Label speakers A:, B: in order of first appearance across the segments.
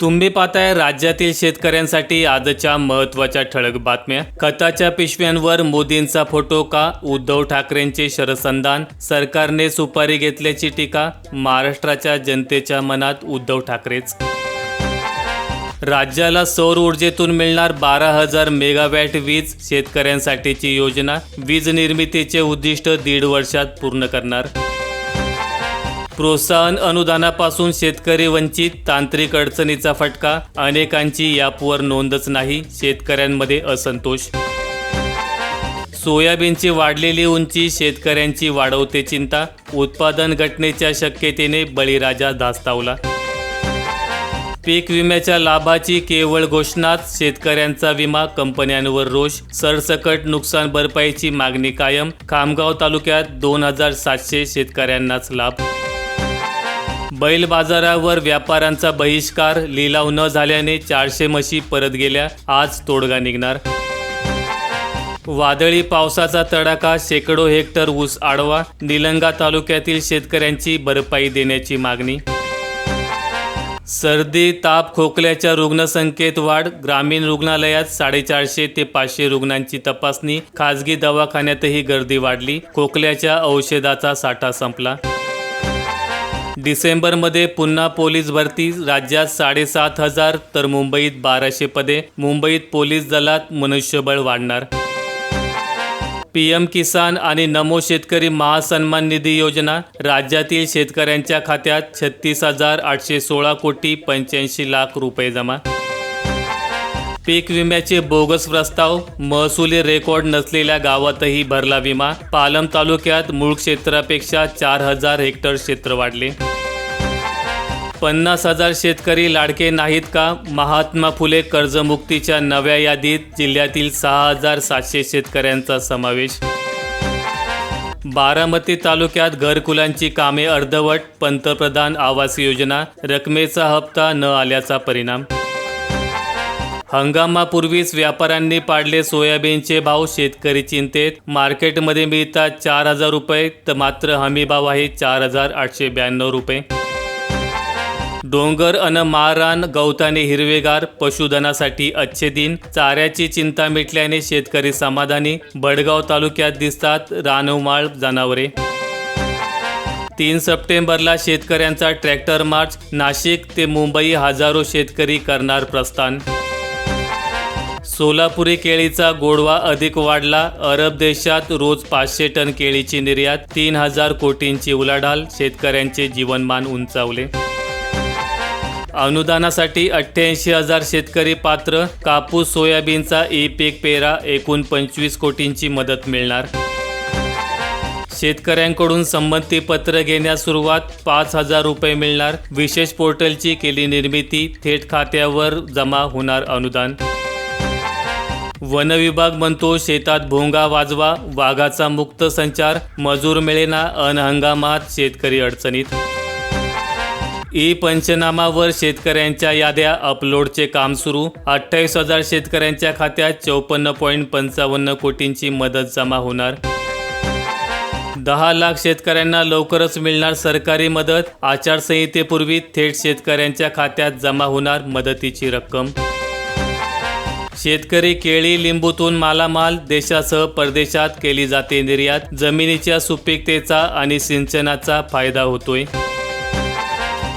A: तुम्ही पाहताय राज्यातील शेतकऱ्यांसाठी आजच्या महत्त्वाच्या ठळक बातम्या. खताच्या पिशव्यांवर मोदींचा फोटो का? उद्धव ठाकरेंचे शरसंधान. सरकारने सुपारी घेतल्याची टीका. महाराष्ट्राच्या जनतेच्या मनात उद्धव ठाकरेच. राज्याला सौर ऊर्जेतून मिळणार बारा हजार मेगावॅट वीज शेतकऱ्यांसाठीची योजना. वीज निर्मितीचे उद्दिष्ट दीड वर्षात पूर्ण करणार. प्रोत्साहन अनुदानापासून शेतकरी वंचित तांत्रिक अडचणीचा फटका अनेकांची यापवर नोंदच नाही शेतकऱ्यांमध्ये असंतोष. सोयाबीनची वाढलेली उंची शेतकऱ्यांची वाढवते चिंता उत्पादन घटनेच्या शक्यतेने बळीराजा धास्तावला. पीक विम्याच्या लाभाची केवळ घोषणाच शेतकऱ्यांचा विमा कंपन्यांवर रोष सरसकट नुकसान भरपाईची मागणी कायम खामगाव तालुक्यात दोन हजार सातशे शेतकऱ्यांनाच लाभ. बैल बाजारावर व्यापाऱ्यांचा बहिष्कार लिलाव न झाल्याने चारशे म्हशी परत गेल्या आज तोडगा निघणार. वादळी पावसाचा तडाखा शेकडो हेक्टर ऊस आडवा निलंगा तालुक्यातील शेतकऱ्यांची भरपाई देण्याची मागणी. सर्दी ताप खोकल्याच्या रुग्णसंख्येत वाढ ग्रामीण रुग्णालयात साडेचारशे ते पाचशे रुग्णांची तपासणी खाजगी दवाखान्यातही गर्दी वाढली खोकल्याच्या औषधाचा साठा संपला. डिसेंबरमध्ये पुन्हा पोलीस भरती राज्यात साडेसात हजार तर मुंबईत बाराशे पदे. मुंबईत पोलीस दलात मनुष्यबळ वाढणार. पी एम किसान आणि नमो शेतकरी महासन्मान निधी योजना. राज्यातील शेतकऱ्यांच्या खात्यात छत्तीस हजार आठशे सोळा कोटी पंच्याऐंशी लाख रुपये जमा. पीक विम्याचे बोगस प्रस्ताव महसुली रेकॉर्ड नसलेल्या गावातही भरला विमा. पालम तालुक्यात मूळ क्षेत्रापेक्षा चार हजार हेक्टर क्षेत्र वाढले. पन्नास हजार शेतकरी लाडके नाहीत का? महात्मा फुले कर्जमुक्तीच्या नव्या यादीत जिल्ह्यातील सहा हजार सातशे शेतकऱ्यांचा समावेश. बारामती तालुक्यात घरकुलांची कामे अर्धवट पंतप्रधान आवास योजना रकमेचा हप्ता न आल्याचा परिणाम. हंगामापूर्वीच व्यापाऱ्यांनी पाडले सोयाबीनचे भाव शेतकरी चिंतेत. मार्केटमध्ये मिळतात चार हजार रुपये तर मात्र हमी भाव आहे चार हजार आठशे ब्याण्णव रुपये. डोंगर अन मारान गवताने हिरवेगार पशुधनासाठी अच्छे दिन. चाऱ्याची चिंता मिटल्याने शेतकरी समाधानी. बडगाव तालुक्यात दिसतात रानमाळ जनावरे. तीन सप्टेंबरला शेतकऱ्यांचा ट्रॅक्टर मार्च. नाशिक ते मुंबई हजारो शेतकरी करणार प्रस्थान. सोलापुरी केळीचा गोडवा अधिक वाढला. अरब देशात रोज पाचशे टन केळीची निर्यात तीन हजार कोटींची उलाढाल शेतकऱ्यांचे जीवनमान उंचावले. अनुदानासाठी अठ्ठ्याऐंशी हजार शेतकरी पात्र कापूस सोयाबीनचा ई पीक पेरा एकूण पंचवीस कोटींची मदत मिळणार. शेतकऱ्यांकडून संमतीपत्र घेण्यास सुरुवात पाच हजार रुपये मिळणार. विशेष पोर्टलची केली निर्मिती थेट खात्यावर जमा होणार अनुदान. वन विभाग म्हणतो शेतात भोंगा वाजवा वाघाचा मुक्त संचार मजूर मिळेना अन हंगामात शेतकरी अडचणीत. ई पंचनामावर शेतकऱ्यांच्या याद्या अपलोडचे काम सुरू. अठ्ठावीस हजार शेतकऱ्यांच्या खात्यात चौपन्न पॉईंट पंचावन्न कोटींची मदत जमा होणार. दहा लाख शेतकऱ्यांना लवकरच मिळणार सरकारी मदत. आचारसंहितेपूर्वी थेट शेतकऱ्यांच्या खात्यात जमा होणार मदतीची रक्कम. शेतकरी केळी लिंबूतून मालामाल देशासह परदेशात केली जाते. निर्यात जमिनीच्या सुपीकतेचा आणि सिंचनाचा फायदा होतोय.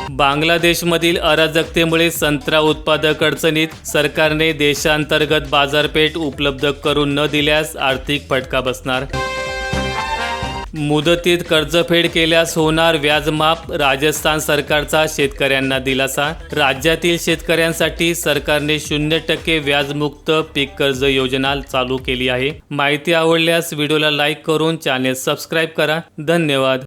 A: बांगलादेशमधील अराजकतेमुळे संत्रा उत्पादक अडचणीत सरकारने देशांतर्गत बाजारपेठ उपलब्ध करून न दिल्यास आर्थिक फटका बसणार. मुदतीत कर्जफेड केल्यास होणार व्याजमाप राजस्थान सरकारचा शेतकऱ्यांना दिलासा. राज्यातील शेतकऱ्यांसाठी सरकारने शून्य टक्के व्याजमुक्त पीक कर्ज योजना चालू केली आहे. माहिती आवडल्यास व्हिडिओला लाईक करून चॅनेल सबस्क्राईब करा. धन्यवाद.